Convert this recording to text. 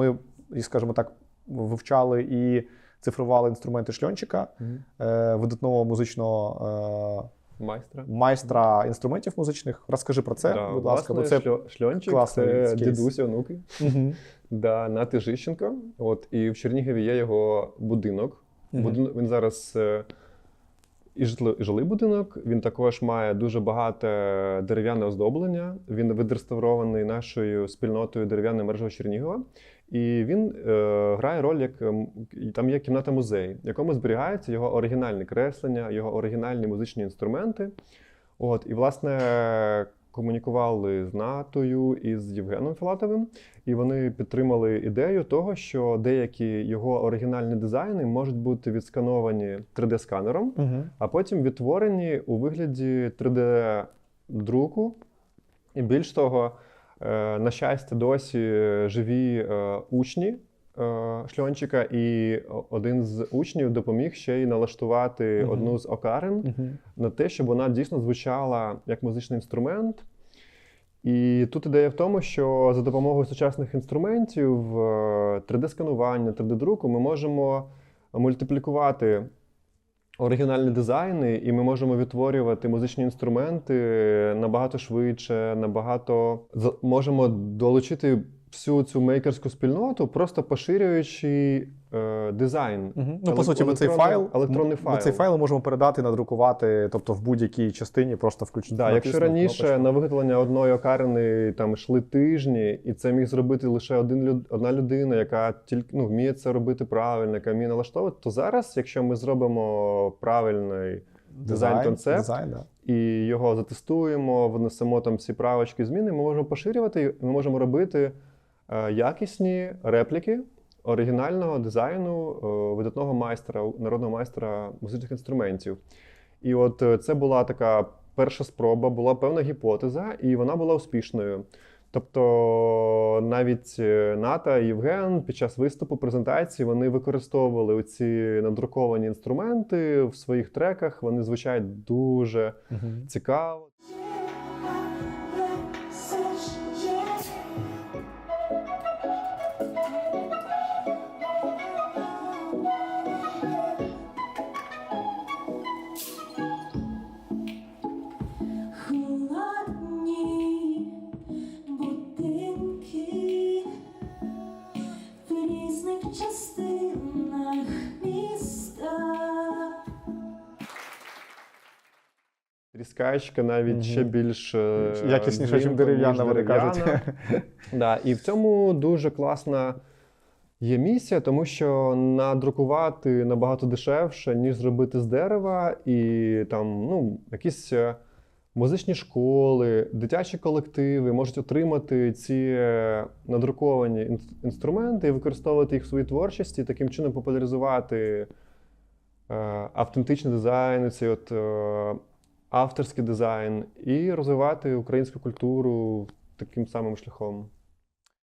ми, скажімо так, вивчали і цифрували інструменти шльончика, е, видатного музичного Майстра. е, майстра інструментів музичних. Розкажи про це, Да, будь ласка, бо це шльончик це дідусь онуки. Мгм. Да, Нати Жищенко. От, і в Чернігові є його будинок. Мгм. Будинок він зараз е, і житло- і жилий будинок. Він також має дуже багато дерев'яне оздоблення. Він відреставрований нашою спільнотою дерев'яної мережі Чернігова. І він е, грає роль як там є кімната музей, в якому зберігаються його оригінальні креслення, його оригінальні музичні інструменти. От, і, власне, комунікували з Натою і з Євгеном Філатовим, і вони підтримали ідею того, що деякі його оригінальні дизайни можуть бути відскановані 3D-сканером, Мгм. а потім відтворені у вигляді 3D-друку. І більш того, е, на щастя, досі живі е, учні шльончика, і один з учнів допоміг ще й налаштувати Мгм. одну з окарин Мгм. на те, щоб вона дійсно звучала як музичний інструмент. І тут ідея в тому, що за допомогою сучасних інструментів, е, 3D-сканування, 3D-друку, ми можемо мультиплікувати оригінальні дизайни, і ми можемо відтворювати музичні інструменти набагато швидше, набагато можемо долучити всю цю мейкерську спільноту, просто поширюючи е, дизайн. Мгм. Ну, по суті, ми цей електронний- файл, електронний ми файл. цей файл можемо передати, надрукувати, тобто в будь-якій частині просто включити. Да, якщо раніше кнопочку. на виготовлення одної окарини там йшли тижні, і це міг зробити лише один люд- одна людина, яка тільки ну, вміє це робити правильно, яка вміє налаштовувати, то зараз, якщо ми зробимо правильний дизайн-концепт дизайн, да. і його затестуємо, внесемо там всі правочки, зміни, ми можемо поширювати, ми можемо робити якісні репліки оригінального дизайну е, видатного майстра, народного майстра музичних інструментів. І от е, це була така перша спроба, була певна гіпотеза, і вона була успішною. Тобто навіть е, Ната і Євген під час виступу презентації вони використовували ці надруковані інструменти в своїх треках. Вони звучать дуже Мгм. цікаво. Частинах міста. Тріскачка навіть Мгм. ще більш е, Якісніше, ніж дерев'яна, вони кажуть. Да, і в цьому дуже класна є місія, тому що надрукувати набагато дешевше, ніж зробити з дерева, і там ну, якісь е, музичні школи, дитячі колективи можуть отримати ці е, надруковані інструменти і використовувати їх в своїй творчості, таким чином популяризувати е, автентичний дизайн, цей от е, авторський дизайн, і розвивати українську культуру таким самим шляхом.